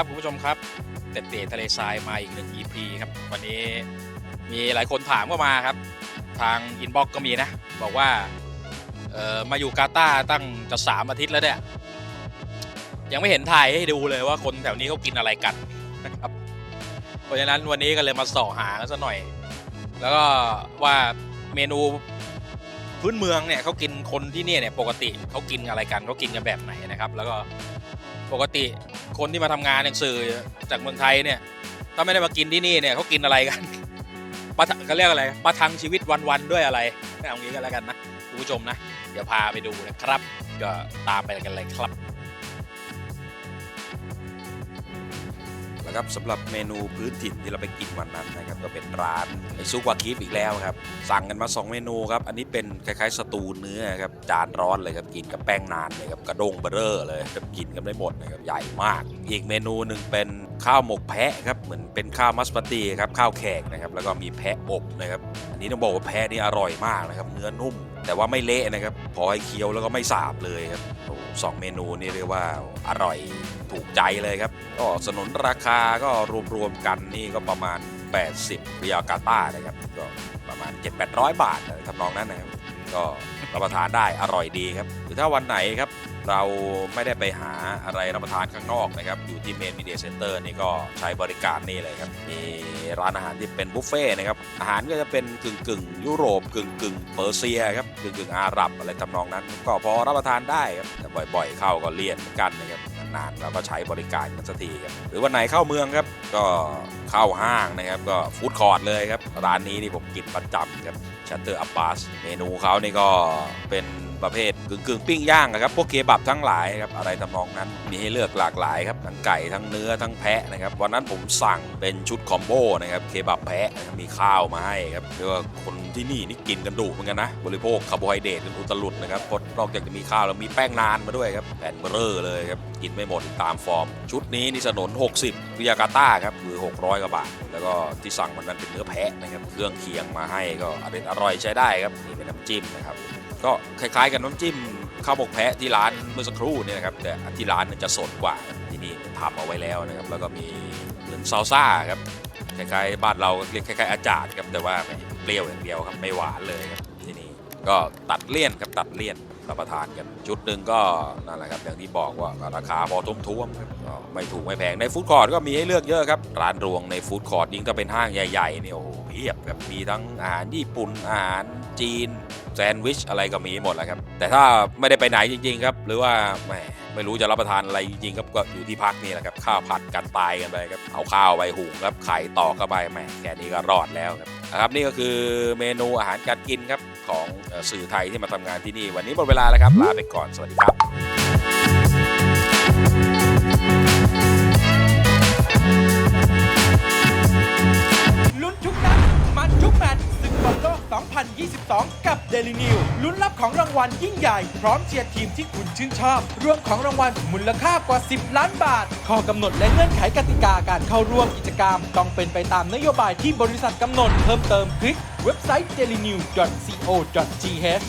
ครับคุณผู้ชมครับเต็ดเตะทะเลทรายมาอีกหนึ่ง EP ครับวันนี้มีหลายคนถามเข้ามาครับ ทางอินบ็อกก็มีนะ บอกว่าเออมาอยู่กาตาร์ตั้งจะสามอาทิตย์แล้วเนี่ยยังไม่เห็นถ่ายให้ดูเลยว่าคนแถวนี้เขากินอะไรกันนะครับเพราะฉะนั้นวันนี้ก็เลยมาเสอหากันสักหน่อย แล้วก็ว่าเมนูพื้นเมืองเนี่ยเขากินคนที่เนี่ยเนี่ยปกติเขากินอะไรกันเขากินกันแบบไหนนะครับ แล้วก็ปกติ คนที่มาทำงานอย่างสื่อจากเมืองไทยเนี่ย ถ้าไม่ได้มากินที่นี่เนี่ยเขากินอะไรกันประเขาเรียกอะไรประทังชีวิตวันๆด้วยอะไรเอางี้กันแล้วกันนะคุณผู้ชมนะ เดี๋ยวพาไปดูนะครับ ก็ตามไปกันเลยครับ นะครับสำหรับเมนูพื้นถิ่นที่เราไปกินวันนั้นนะครับก็เป็นร้านไอซุกวาคิฟอีกแล้วครับสั่งกันมา 2 เมนูครับอันนี้เป็นคล้ายๆสตูเนื้อครับจานร้อนเลยครับกินกับแป้งนานเลยครับกระด้งเบอร์เรอร์เลยครับกินกันได้หมดนะครับใหญ่มาก อีกเมนูหนึ่งเป็นข้าวหมกแพะครับเหมือนเป็นข้าวมัสปาตีครับข้าวแขกนะครับแล้วก็มีแพะอบนะครับอันนี้ต้องบอกว่าแพะนี่อร่อยมากนะครับเนื้อนุ่ม แต่ว่าไม่เละนะครับพอให้เคี้ยวแล้วก็ไม่สาบเลยครับโอ้สองเมนูนี่เรียกว่าอร่อยถูกใจเลยครับก็สนนราคาก็รวมๆกันนี่ก็ประมาณ 80เรียลกาตานะครับก็ประมาณ 7-800 บาททำนองนั้นนะครับก็รับประทานได้อร่อยดีครับหรือถ้าวันไหนครับเราไม่ได้ไปหาอะไรรับประทานข้างนอกนะครับอยู่ที่เมนมีเดียเซ็นเตอร์นี่ก็ใช้บริการนี่เลยครับมีร้านอาหารที่เป็นบุฟเฟ่ต์นะครับอาหารก็จะเป็นกึ่งกึ่งๆยุโรปกึ่งกึ่งๆเปอร์เซียครับกึ่งกึ่งๆอาหรับอะไรทำนองนั้น ก็พอรับประทานได้ครับแต่บ่อยๆ เข้าก็เลี่ยนเหมือนกันนะครับ นานๆเราก็ใช้บริการกันสักทีครับหรือวันไหนเข้าเมืองครับก็เข้าห้างนะครับ ก็ฟู้ดคอร์ทเลยครับร้านนี้นี่ผมกินประจำครับชัตเตอร์อัปบาสเมนูเขานี่ก็เป็น ประเภทกึ่งกึ่งๆปิ้งย่างนะครับพวกเคบับทั้งหลายครับอะไรทำนองนั้นมีให้เลือกหลากหลายครับทั้งไก่ทั้งเนื้อทั้งแพะนะครับวันนั้นผมสั่งเป็นชุดคอมโบนะครับเคบับแพะมีข้าวมาให้ครับเรียกว่าคนที่นี่นี่กินกันดุเหมือนกันนะ บริโภคคาร์โบไฮเดรตกันอุตลุดนะครับเพนอกจากจะมีข้าวแล้วมีแป้งนานมาด้วยครับแผ่นเบอร์เลยครับกินไม่หมดตามฟอร์ม ชุดนี้นี่สนน 60ริยากาต้าครับคือ 600กว่าบาท แล้วก็ที่สั่งมันนั้นเป็นเนื้อแพะนะครับเครื่องเคียงมาให้ก็อร่อยใช้ได้ครับนี่เป็นน้ำจิ้มนะครับ ก็คล้ายๆ กับน้ำจิ้มข้าวหมกแพะที่ร้านเมื่อสักครู่เนี่ยนะครับแต่ที่ร้านจะสดกว่าที่นี่ทำเอาไว้แล้วนะครับ แล้วก็มีเหมือนซาลซ่าครับคล้ายๆบ้านเราเรียกคล้ายๆ อาจารย์ครับแต่ว่าเปรี้ยวอย่างเดียวครับไม่หวานเลยครับที่นี่ก็ตัดเลี่ยนครับตัดเลี่ยนรับประทานกันชุดหนึ่งก็นั่นแหละครับอย่างที่บอกว่าราคาพอทุ่มๆครับก็ไม่ถูกไม่แพงในฟู้ดคอร์ทก็มีให้เลือกเยอะครับร้านรวงในฟู้ดคอร์ทยิ่งถ้าเป็นห้างใหญ่ๆเนี่ยโอ้โห เพียบครับมีทั้งอาหารญี่ปุ่นอาหารจีนแซนด์วิชอะไรก็มีหมดแหล้วครับ แต่ถ้าไม่ได้ไปไหนจริง ๆ ครับ หรือว่าแหมไม่รู้จะรับประทานอะไรจริงๆครับก็อยู่ที่พักนี่แหละครับข้าวผัดกันตายกันไปครับเอาข้าวไปหุงครับไข่ตอกเข้าไปแหมแค่นี้ก็รอดแล้วครับนะครับนี่ก็คือเมนูอาหารการกินครับของสื่อไทยที่มาทำงานที่นี่ วันนี้หมดเวลาแล้วครับลาไปก่อนสวัสดีครับ 2022 กับ Daily New ลุ้นรับของรางวัลยิ่งใหญ่ พร้อมเชียร์ทีมที่คุณชื่นชอบ รวมของรางวัลมูลค่ากว่า 10 ล้านบาท ข้อกำหนดและเงื่อนไขกติกาการเข้าร่วมกิจกรรม ต้องเป็นไปตามนโยบายที่บริษัทกำหนด เพิ่มเติมคลิกเว็บไซต์ dailynew.co.th